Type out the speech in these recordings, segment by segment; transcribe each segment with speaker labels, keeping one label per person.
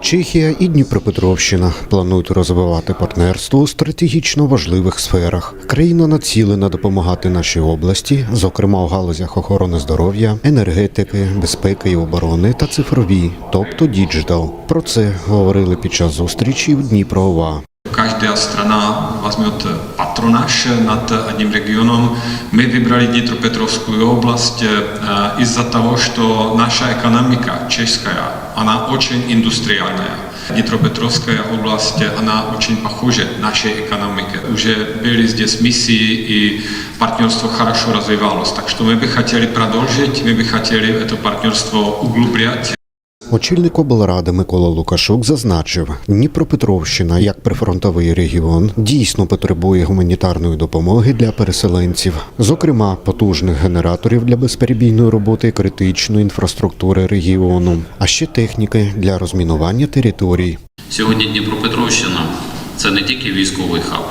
Speaker 1: Чехія і Дніпропетровщина планують розвивати партнерство у стратегічно важливих сферах. Країна націлена допомагати нашій області, зокрема у галузях охорони здоров'я, енергетики, безпеки і оборони та цифрові, тобто діджитал. Про це говорили під час зустрічі в Дніпро-ОВА
Speaker 2: Každá strana vezme patronáž nad jedním regionom. My vybrali Dnipropetrovskou oblast eh, из-за того, что наша экономика чешская, она очень индустриальная. Днепропетровская область, она очень похожа нашей экономике. Уже были здесь миссии и партнерство хорошо развивалось. Так что мы бы хотели продолжить, мы бы хотели это партнерство углублять.
Speaker 1: Очільник облради Микола Лукашук зазначив, Дніпропетровщина, як прифронтовий регіон, дійсно потребує гуманітарної допомоги для переселенців, зокрема потужних генераторів для безперебійної роботи критичної інфраструктури регіону, а ще техніки для розмінування територій.
Speaker 3: Сьогодні Дніпропетровщина це не тільки військовий хаб,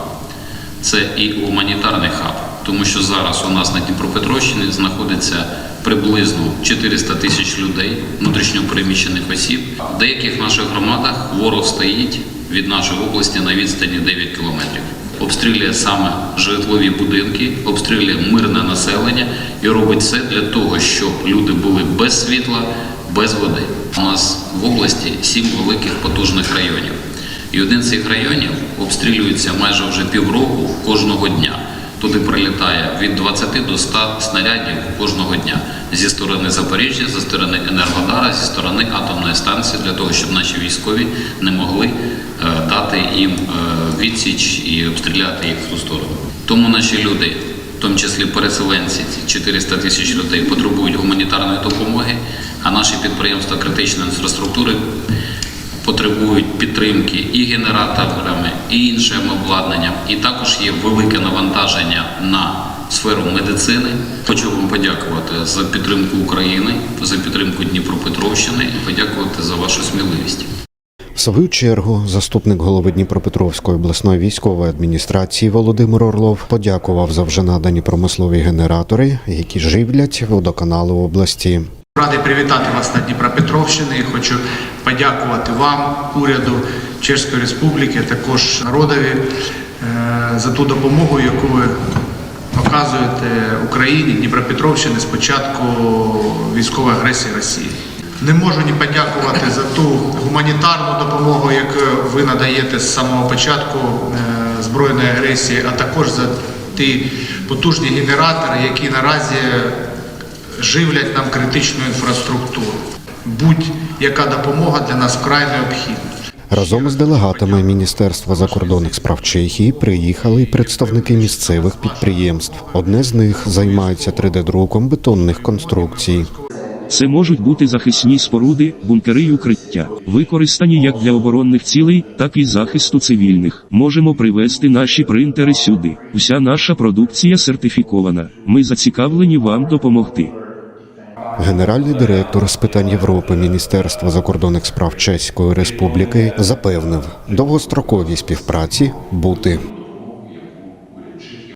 Speaker 3: це і гуманітарний хаб, тому що зараз у нас на Дніпропетровщині знаходиться приблизно 400 тисяч людей, внутрішньо переміщених осіб. В деяких наших громадах ворог стоїть від нашої області на відстані 9 кілометрів. Обстрілює саме житлові будинки, обстрілює мирне населення і робить все для того, щоб люди були без світла, без води. У нас в області сім великих потужних районів. І один з цих районів обстрілюється майже вже півроку кожного дня. Туди прилітає від 20 до 100 снарядів кожного дня зі сторони Запоріжжя, зі сторони Енергодара, зі сторони атомної станції, для того, щоб наші військові не могли е, дати їм е, відсіч і обстріляти їх в ту сторону. Тому наші люди, в тому числі переселенці, ці 400 тисяч людей, потребують гуманітарної допомоги, а наші підприємства критичної інфраструктури потребують підтримки і генераторами, і іншим обладнанням. І також є велике навантаження на сферу медицини. Хочу вам подякувати за підтримку України, за підтримку Дніпропетровщини і подякувати за вашу сміливість.
Speaker 1: В свою чергу заступник голови Дніпропетровської обласної військової адміністрації Володимир Орлов подякував за вже надані промислові генератори, які живлять водоканали області.
Speaker 4: Радий привітати вас на Дніпропетровщині. Хочу подякувати вам, уряду Чеської Республіки, також народові е, за ту допомогу, яку ви оказуєте Україні, Дніпропетровщині з початку військової агресії Росії. Не можу не подякувати за ту гуманітарну допомогу, яку ви надаєте з самого початку е, збройної агресії, а також за ті потужні генератори, які наразі живлять нам критичну інфраструктуру. Будь-яка допомога для нас вкрай необхідна.
Speaker 1: Разом з делегатами Міністерства закордонних справ Чехії приїхали й представники місцевих підприємств. Одне з них займається 3D-друком бетонних конструкцій.
Speaker 5: Це можуть бути захисні споруди, бункери й укриття, використані як для оборонних цілей, так і захисту цивільних. Можемо привезти наші принтери сюди. Вся наша продукція сертифікована. Ми зацікавлені вам допомогти.
Speaker 1: Генеральний директор з питань Європи Міністерства закордонних справ Чеської Республіки запевнив, довгостроковій співпраці бути.